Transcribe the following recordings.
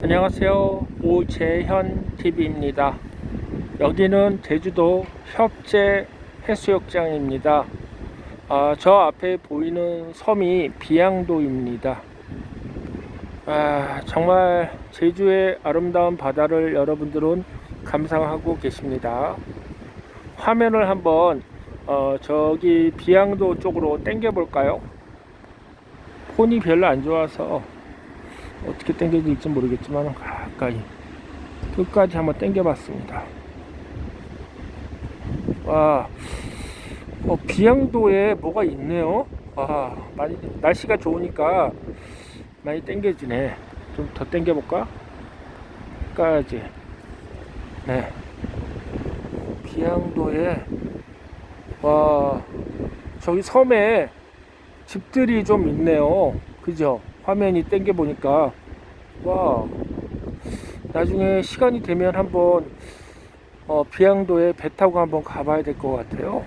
안녕하세요. 오재현 TV입니다. 여기는 제주도 협재 해수욕장입니다. 아, 저 앞에 보이는 섬이 비양도입니다. 아, 정말 제주의 아름다운 바다를 여러분들은 감상하고 계십니다. 화면을 한번 어, 저기 비양도 쪽으로 당겨 볼까요? 폰이 별로 안 좋아서 어떻게 당겨질지 모르겠지만 가까이 끝까지 한번 당겨봤습니다. 와, 어, 비양도에 뭐가 있네요. 와, 많이 날씨가 좋으니까 많이 당겨지네. 좀 더 당겨볼까? 끝까지. 네. 비양도에 와, 저기 섬에 집들이 좀 있네요. 그죠? 화면이 땡겨 보니까 와 나중에 시간이 되면 한번 어, 비양도에 배 타고 한번 가봐야 될 것 같아요.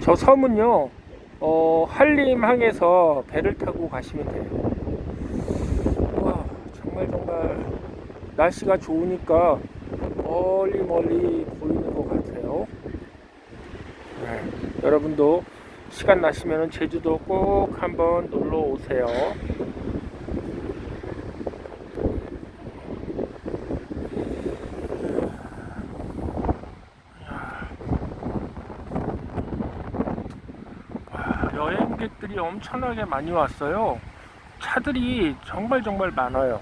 저 섬은요 어, 한림항에서 배를 타고 가시면 돼요. 와 정말 정말 날씨가 좋으니까 멀리 멀리 보이는 것 같아요. 네, 여러분도 시간 나시면 제주도 꼭 한번 놀러 오세요. 와, 여행객들이 엄청나게 많이 왔어요. 차들이 정말 정말 많아요.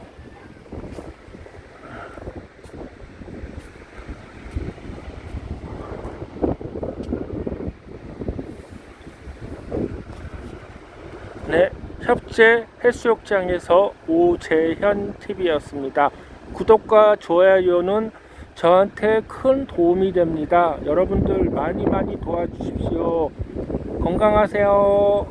네, 협재 해수욕장에서 오재현 TV였습니다. 구독과 좋아요는 저한테 큰 도움이 됩니다. 여러분들 많이 많이 도와주십시오. 건강하세요.